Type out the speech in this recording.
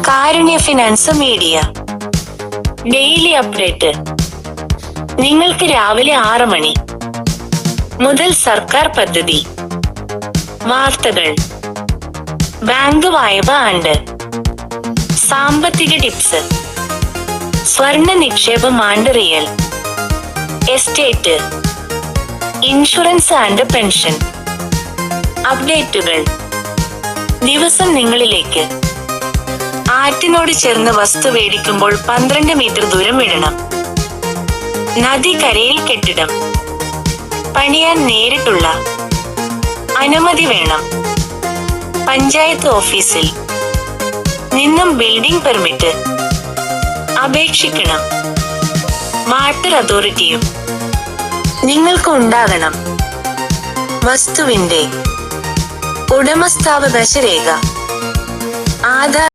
Karunya finance media. Daily update. നിങ്ങൾക്ക് രാവിലെ ആറ് മണി. മുതൽ സർക്കാർ പദ്ധതി. വാർത്തകൾ. ബാങ്ക് വായ്പ ആണ്ട്. സാമ്പത്തിക ടിപ്സ്. സ്വർണ നിക്ഷേപം and real. Estate. Insurance and pension. അപ്ഡേറ്റുകൾ. ദിവസം നിങ്ങളിലേക്ക്. ആറ്റിനോട് ചേർന്ന് വസ്തു വേടിക്കുമ്പോൾ പന്ത്രണ്ട് മീറ്റർ ദൂരം വിടണം. നദി കരയിൽ കെട്ടിടം. പണിയാൻ നേരിട്ടുള്ള അനുമതി വേണം. പഞ്ചായത്ത് ഓഫീസിൽ നിന്നും ബിൽഡിംഗ് പെർമിറ്റ് അപേക്ഷിക്കണം. വാട്ടർ അതോറിറ്റിയും നിങ്ങൾക്ക് ഉണ്ടാകണം വസ്തുവിന്റെ ഉടമസ്ഥാവകാശ രേഖ. ആധാർ